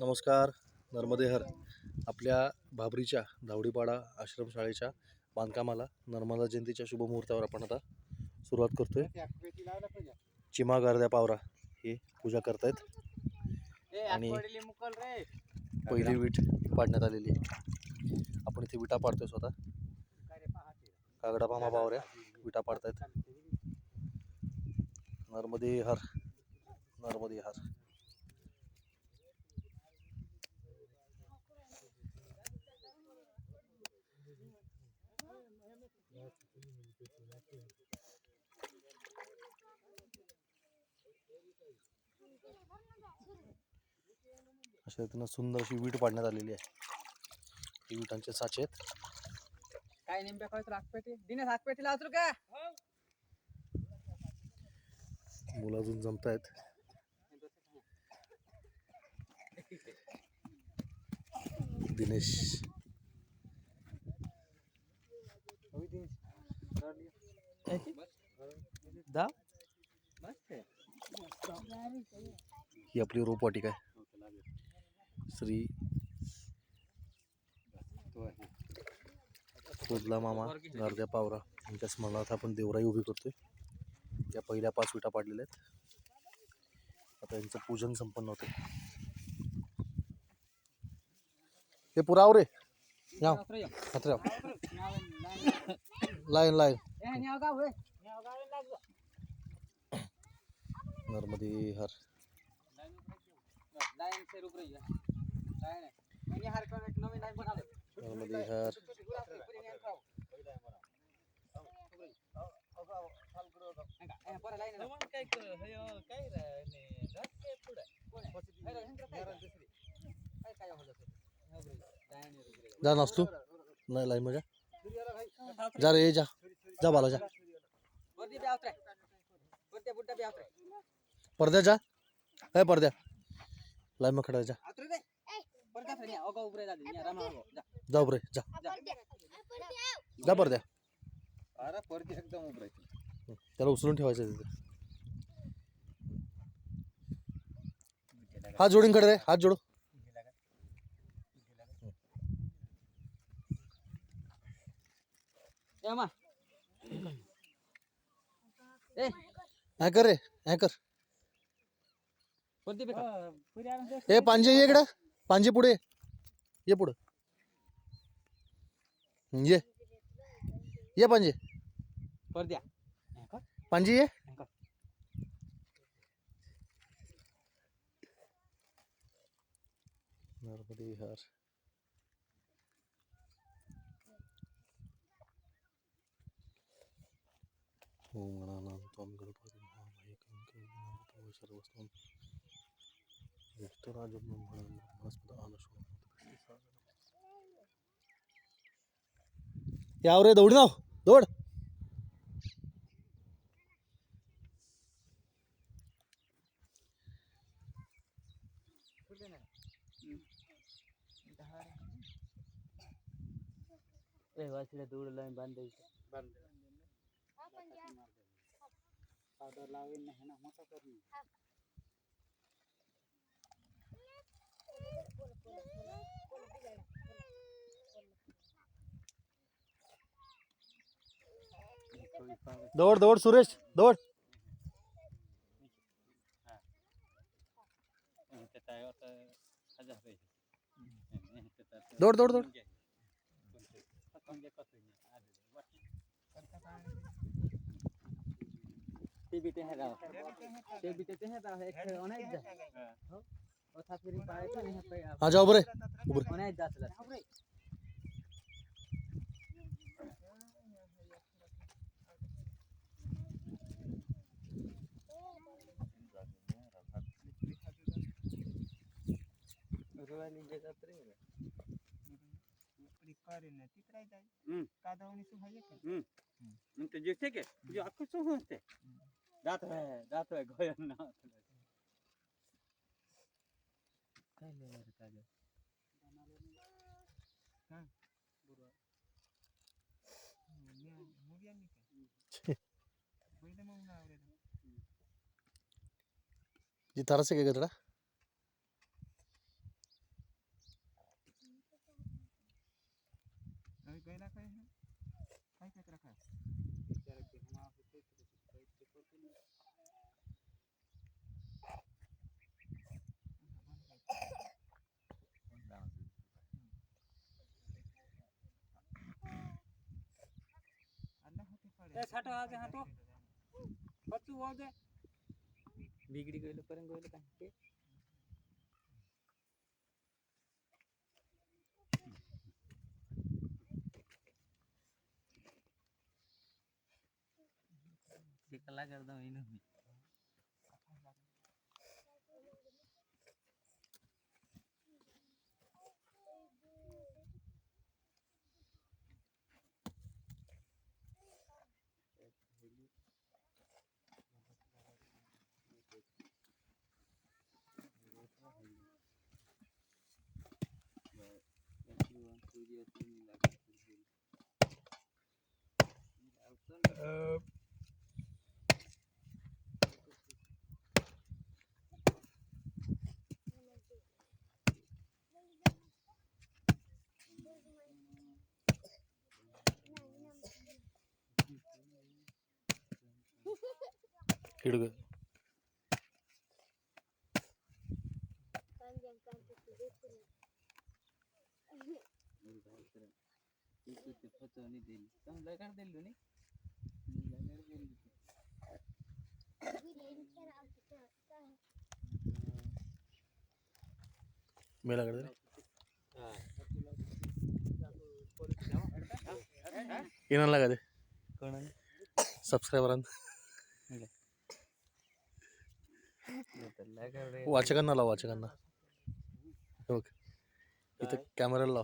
नमस्कार नर्मदे हर आपल्या भाबरीच्या धावडीपाडा आश्रमशाळेच्या बांधकामाला नर्मदा जयंतीच्या शुभमुहूर्तावर आपण आता सुरुवात करतोय. चिमा गारद्या पावरा हे पूजा करतायत. आणि पहिली वीट पाडण्यात आलेली आहे. आपण इथे विटा पाडतोय स्वतः. कागडा मामा पावऱ्या विटा पाडतायत. नर्मदे हर नर्मदे हर अशा रीतीनं सुंदर अशी वीट पाडण्यात आलेली आहे. विटांचे साचे आहेत. काय नेमक्या काय हातपेटी दिनेश हातपेटी लावतो का? मुलं अजून जमतायत. दिनेश. दा? ही आपली रोपवाटिका आहे. श्री कोजला मामा गारद्या पावरा यांच्या स्मरणार्थ आपण देवराई उभी करतोय. या पहिल्या पाच विटा पाडलेल्या आहेत. आता यांचं पूजन संपन्न होते हे पुराव रे. या. हातरे लाईन लाईन नर्मदे हर नर्मदे हर जा नाचतो नाही लाईन मध्ये जा रे जा. जा बाला जा. पडद्या जा. काय पडद्या. लाईन मग खडा जा. जा. बरे जा. जा. पडद्या. त्याला उचलून ठेवायचं तिथे. हात जोडून कडे रे हात जोडू. काय कर रे काय कर. ए पांजे ये इकडं. पांजे पुढे. ये. पुढं. हं, ये. ये पांजे. परद्या पांजे ये. नर्मदे हर. هو منانا نظام قلبات المهام ಯಾವ ರೇ ದೌಡಿ ನಾವು ದೌಡ್ ಏ ಬಂದ ಬಂದ पावडर लावेल ना मोठा करून. दौड दौड सुरेश दौड दौड. दौड दौड. ते बी ते हेराव ते बी ते हेराव एक अनेक जा हो ओथा फिरी पाहायचं नाही हे हा जाओ बरे उभं रे. अनेक जातला रुवाली गेला रे मग ते जेवते के तुझे अक्कल सो होते जात आहे जात आहे गोयन ना काय लेवर काय जी तरस आहे का गजरा गैला काय है काय काय रखा है बिगडी गेलो पर्यंत गेलो काय ते ते कला करता होईन मी हिडग. फसवणी दिली चांगलं काय दिली नी मेलाकडे येणार लागा ते कोण सबस्क्रायबरांना काय वाचकांना लाव वाचकांना हे बघ इथं कॅमेराला लाव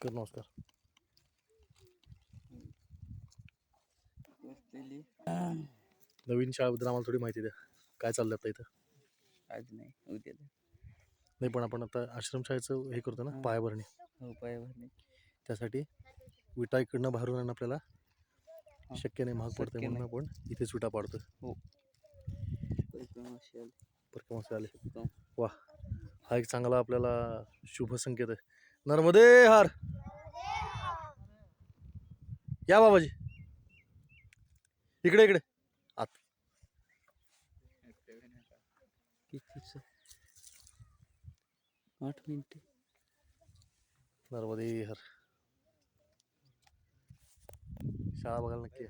कर नमस्कार. नवीन शाळेबद्दल आम्हाला थोडी माहिती द्या. काय चाललं आता इथं? आज नाही उद्या. नाही. पण आपण आता आश्रमशाळेचं हे करतो ना हा. पायाभरणी. हो पाय भरणे त्यासाठी विटा इकडनं बाहेरून आणणं आपल्याला शक्य नाही महाग पडते शक्य म्हणून आपण इथेच विटा पाडतो कमर्शियल बरं मस्त आले हो. हा एक चांगला आपल्याला शुभ संकेत आहे. नर्मदे हार. या बाबाजी. इकडे इकडे. आत. आठ मिनिट. नर्मदे हर. शाळा बघायला नक्की